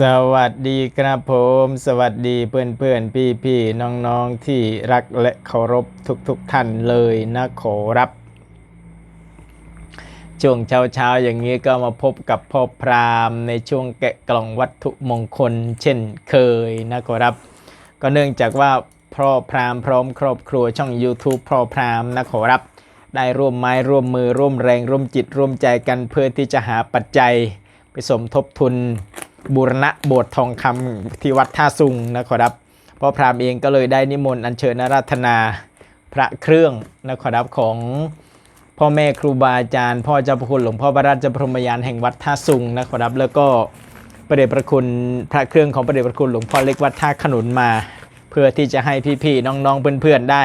สวัสดีครับผม สวัสดีเพื่อนเพื่อนพี่พี่ๆน้องๆที่รักและเคารพทุกๆทท่านเลยนะขอรับ ช่วงเช้าเช้าๆอย่างนี้ก็มาพบกับพ่อพราหมณ์ในช่วงแกะกล่องวัตถุมงคล เช่นเคยนะขอรับ ก็เนื่องจากว่าพ่อพราหมณ์พร้อมครอบครัวช่อง YouTube พ่อพราหมณ์นะขอรับ ได้ร่วมไม้ร่วมมือร่วมแรงร่วมจิตร่วมใจกันเพื่อที่จะหาปัจจัย ไปสมทบทุน บูรณะโบสถ์ทองคำที่วัดท่าซุงนะขอรับพ่อพราหมณ์เองก็เลยได้นิมนต์อัญเชิญอาราธนาพระเครื่องนะขอรับของพ่อแม่ครูบาอาจารย์ พ่อเจ้าพระคุณหลวงพ่อพระราชพรหมยานแห่งวัดท่าซุงนะขอรับ แล้วก็ประเดชพระคุณพระเครื่องของประเดชพระคุณหลวงพ่อเล็กวัดท่าขนุนมา เพื่อที่จะให้พี่ๆน้องๆเพื่อนๆได้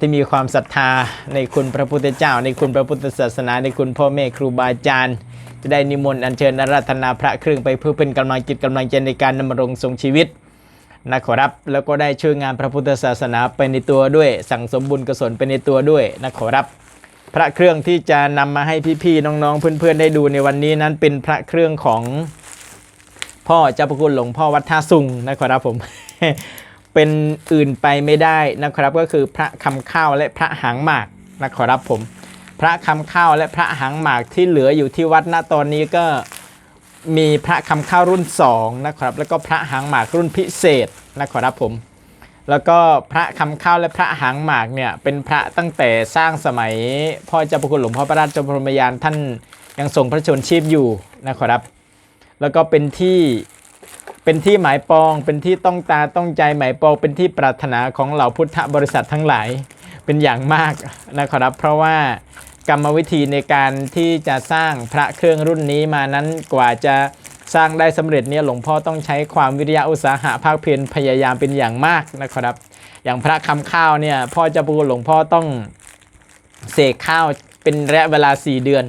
ที่มีความศรัทธาในคุณพระพุทธเจ้า ในคุณพระพุทธศาสนา ในคุณพ่อแม่ครูบาอาจารย์ จะได้นิมนต์อัญเชิญอาราธนาพระเครื่องไปเพื่อเป็นกำลังจิตกำลังใจในการดำรงทรงชีวิตนะขอรับแล้วก็ได้ช่วยงานพระพุทธศาสนาไปในตัวด้วย สั่งสมบุญกุศลไปในตัวด้วยนะขอรับพระเครื่องที่จะนำมาให้พี่ๆน้องๆเพื่อนๆได้ดูในวันนี้นั้นเป็นพระเครื่องของพ่อเจ้าพระคุณหลวงพ่อวัดท่าซุงนะขอรับผมเป็นอื่นไปไม่ได้นะครับ ก็คือพระคำข้าวและพระหางหมากนะขอรับผม พระคำข้าวและพระหางหมากที่เหลืออยู่ที่วัดณตอนนี้ก็มีพระคำข้าวรุ่น2นะครับแล้วก็พระหางหมากรุ่นพิเศษนะขอรับผมแล้วก็พระคำข้าวและพระหางหมากเนี่ยเป็นพระตั้งแต่สร้างสมัยพ่อเจ้าพระคุณหลวงพ่อพระราชพรมยานท่านยังทรงพระชนชีพอยู่นะขอรับ แล้วก็เป็นที่เป็นที่หมายปอง เป็นที่ต้องตาต้องใจหมายปองเป็นที่ปรารถนาของเหล่าพุทธบริษัททั้งหลาย เป็นอย่างมากนะครับ เพราะว่ากรรมวิธีในการที่จะสร้างพระเครื่องรุ่นนี้มานั้นกว่าจะสร้างได้สำเร็จเนี่ยหลวงพ่อต้องใช้ความวิริยะอุตสาหะภาคเพียรพยายามเป็นอย่างมากนะครับ อย่างพระคำข้าวเนี่ยพ่อเจ้าปูหลวงพ่อต้องเสกข้าวเป็นระยะเวลา 4 เดือน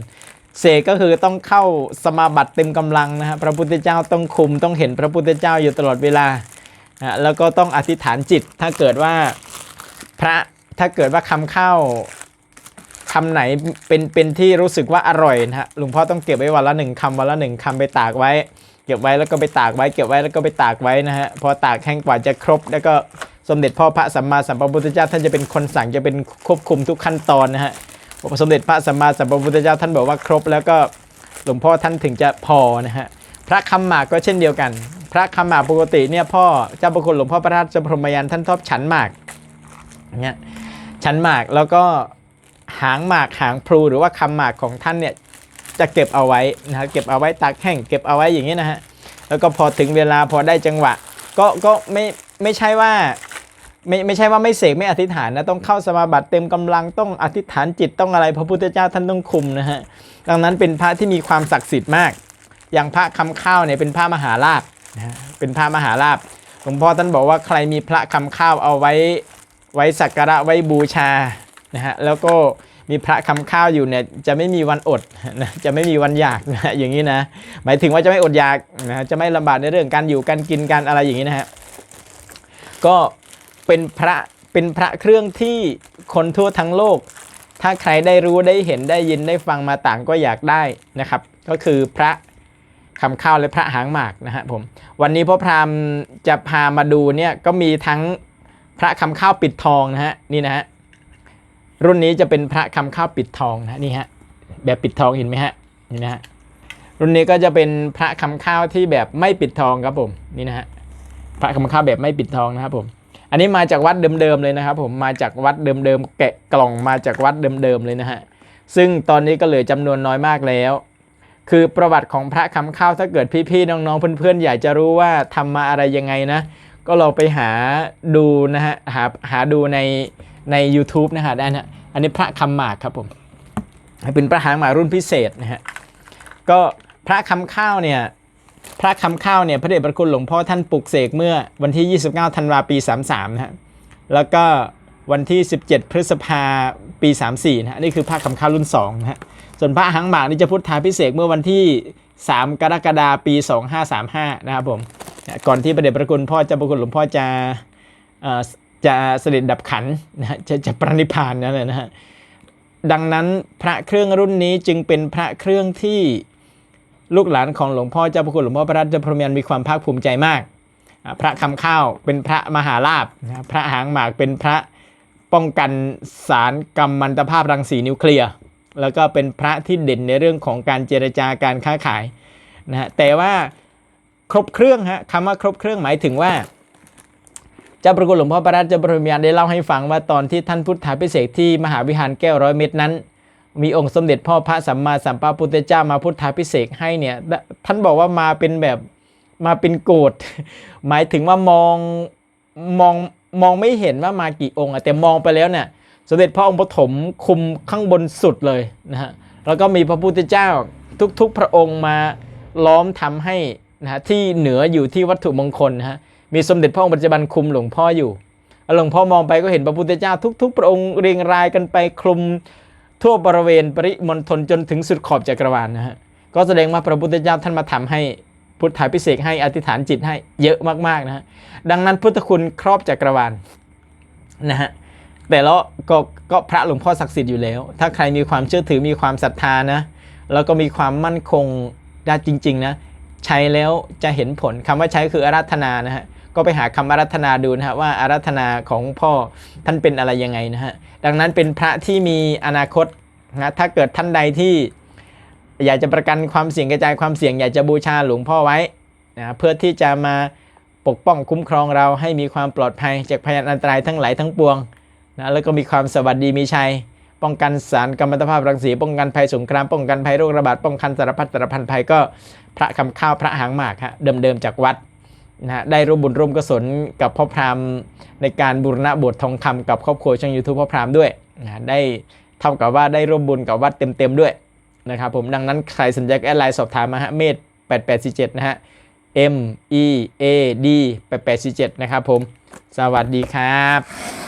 เสกก็คือต้องเข้าสมาบัติเต็มกำลังนะฮะพระพุทธเจ้าต้องคุมต้องเห็นพระพุทธเจ้าอยู่ตลอดเวลาอะแล้วก็ต้องอธิษฐานจิตถ้าเกิดว่าพระ ถ้าเกิดว่าคำเข้าคำไหนเป็นเป็นที่รู้สึกว่าอร่อยนะฮะหลวงพ่อต้องเก็บไว้วันละหนึ่งคำวันละหนึ่งคำไปตากไว้ เก็บไว้แล้วก็ไปตากไว้ เก็บไว้แล้วก็ไปตากไว้นะฮะพอตากแห้งกว่าจะครบ แล้วก็สมเด็จพ่อพระสัมมาสัมพุทธเจ้าท่านจะเป็นคนสั่งจะเป็นควบคุมทุกขั้นตอนนะฮะสมเด็จพระสัมมาสัมพุทธเจ้าท่านบอกว่าครบ แล้วก็หลวงพ่อท่านถึงจะพอนะฮะพระคำหมากก็เช่นเดียวกัน พระคำหมากปกติเนี่ยพ่อเจ้าประคุณหลวงพ่อพระราชพรหมยานท่านชอบฉันหมากเนี่ย ฉันหมากแล้วก็หางหมากหางพลูหรือว่าคำหมากของท่านเนี่ยจะเก็บเอาไว้นะฮะเก็บเอาไว้ตากแห้งเก็บเอาไว้อย่างนี้นะฮะแล้วก็พอถึงเวลาพอได้จังหวะ ก็ก็ไม่ไม่ใช่ว่าไม่ไม่ใช่ว่าไม่เสกไม่อธิษฐานนะต้องเข้าสมาบัติเต็มกำลังต้องอธิษฐานจิตต้องอะไรพระพุทธเจ้าท่านต้องคุมนะฮะดังนั้นเป็นพระที่มีความศักดิ์สิทธิ์มาก อย่างพระคำข้าวเนี่ยเป็นพระมหาลาภนะฮะเป็นพระมหาลาภหลวงพ่อท่านบอกว่าใครมีพระคำข้าวเอาไว้ ไว้สักการะไว้บูชานะฮะแล้วก็มีพระคำข้าวอยู่เนี่ยจะไม่มีวันอดนะจะไม่มีวันอยากนะฮะอย่างนี้นะหมายถึงว่าจะไม่อดอยากนะฮะจะไม่ลำบากในเรื่องการอยู่การกินการอะไรอย่างนี้นะฮะก็เป็นพระเป็นพระเครื่องที่คนทั่วทั้งโลก ถ้าใครได้รู้ได้เห็นได้ยินได้ฟังมาต่างก็อยากได้นะครับ ก็คือพระคำข้าวและพระหางหมากนะฮะผมวันนี้พ่อพรามจะพามาดูเนี่ยก็มีทั้ง พระคำข้าวปิดทองนะฮะนี่นะฮะรุ่นนี้จะเป็นพระคำข้าวปิดทองนะนี่ฮะแบบปิดทองเห็นไหมฮะนี่นะฮะรุ่นนี้ก็จะเป็นพระคำข้าวที่แบบไม่ปิดทองครับผมนี่นะฮะพระคำข้าวแบบไม่ปิดทองนะครับผมอันนี้มาจากวัดเดิมๆเลยนะครับผมมาจากวัดเดิมๆแกะกล่องมาจากวัดเดิมๆเลยนะฮะซึ่งตอนนี้ก็เหลือจำนวนน้อยมากแล้ว คือประวัติของพระคำข้าวถ้าเกิดพี่ๆน้องๆเพื่อนๆอยากจะรู้ว่าทำมาอะไรยังไงนะ ก็ลองไปหาดูนะฮะหาหาดูในใน YouTube นะฮะได้นะอันนี้พระคำหมากครับผมเป็นพระหางหมากรุ่นพิเศษนะฮะก็พระคำข้าวเนี่ยพระคำข้าวเนี่ยพระเดชพระคุณหลวงพ่อท่านปลุกเสกเมื่อวันที่ 29 ธันวาปี 33 นะฮะแล้วก็วันที่ 17 พฤษภาปี 34 นะฮะนี่คือพระคำข้าวรุ่น2นะฮะส่วนพระหางหมากนี่จะพุทธาพิเศษเมื่อวันที่ 3 กรกฎาคมปี 2535 นะครับผม ก่อนที่พระเดชพระคุณพ่อเจ้าพระคุณหลวงพ่อจะจะเสด็จดับขันนะฮะจะจะปรินิพานนั่นเลยนะฮะดังนั้นพระเครื่องรุ่นนี้จึงเป็นพระเครื่องที่ลูกหลานของหลวงพ่อเจ้าพระคุณหลวงพ่อพระรัตน์เจ้าพรมียนมีความภาคภูมิใจมาก พระคำข้าวเป็นพระมหาลาภนะพระหางหมากเป็นพระป้องกันสารกัมมันตภาพรังสีนิวเคลียร์แล้วก็เป็นพระที่เด่นในเรื่องของการเจรจาการค้าขายนะฮะแต่ว่า ครบเครื่องฮะคำว่าครบเครื่องหมายถึงว่าเจ้าประคุณหลวงพ่อพระราชบรมยานได้เล่าให้ฟังว่าตอนที่ท่านพุทธาพิเศษที่มหาวิหารแก้วร้อยเม็ดนั้น มีองค์สมเด็จพ่อพระสัมมาสัมพุทธเจ้ามาพุทธาพิเศษให้เนี่ยท่านบอกว่ามาเป็นแบบมาเป็นโกดหมายถึงว่ามองมองมองไม่เห็นว่ามากี่องค์อะแต่มองไปแล้วเนี่ยสมเด็จพระองค์ปฐมคุมข้างบนสุดเลยนะฮะแล้วก็มีพระพุทธเจ้าทุกๆพระองค์มาล้อมทำให้ นะฮะที่เหนืออยู่ที่วัตถุมงคลนะฮะมีสมเด็จพระองค์ปัจจุบันคุมหลวงพ่ออยู่หลวงพ่อมองไปก็เห็นพระพุทธเจ้าทุก ๆ พระองค์เรียงรายกันไปคลุมทั่วบริเวณปริมณฑลจนถึงสุดขอบจักรวาลนะฮะก็แสดงว่าพระพุทธเจ้าท่านมาทำให้พุทธาพิเศษให้อธิษฐานจิตให้เยอะมากๆนะฮะดังนั้นพุทธคุณครอบจักรวาลนะฮะแต่แล้วก็ก็พระหลวงพ่อศักดิ์สิทธิ์อยู่แล้ว ถ้าใครมีความเชื่อถือมีความศรัทธานะแล้วก็มีความมั่นคงได้จริงๆนะ ใช้แล้วจะเห็นผลคำว่าใช้คืออารัธนานะฮะก็ไปหาคำอารัธนาดูนะฮะว่าอารัธนาของพ่อท่านเป็นอะไรยังไงนะฮะดังนั้นเป็นพระที่มีอนาคตนะถ้าเกิดท่านใดที่อยากจะประกันความเสี่ยงกระจายความเสี่ยง อยากจะบูชาหลวงพ่อไว้นะเพื่อที่จะมาปกป้องคุ้มครองเราให้มีความปลอดภัยจากพยานอันตรายทั้งหลายทั้งปวงนะแล้วก็มีความสวัสดีมีชัย ป้องกันสารกัมมันตภาพรังสี ป้องกันภัยสงคราม ป้องกันภัยโรคระบาด ป้องกันสารพัดสารพันภัยก็พระคำข้าวพระหางหมากฮะเดิมๆจากวัดนะฮะได้ร่วมบุญร่วมกุศลกับพ่อพราหมณ์ในการบูรณะโบสถ์ทองคำกับครอบครัวช่องยูทูบพ่อพราหมณ์ด้วยนะได้เท่ากับว่าได้ร่วมบุญกับวัดเต็มๆด้วยนะครับผมดังนั้นใครสนใจแอดไลน์สอบถามมาฮะเมธ8847นะฮะ M E A D 8847นะครับผม สวัสดีครับ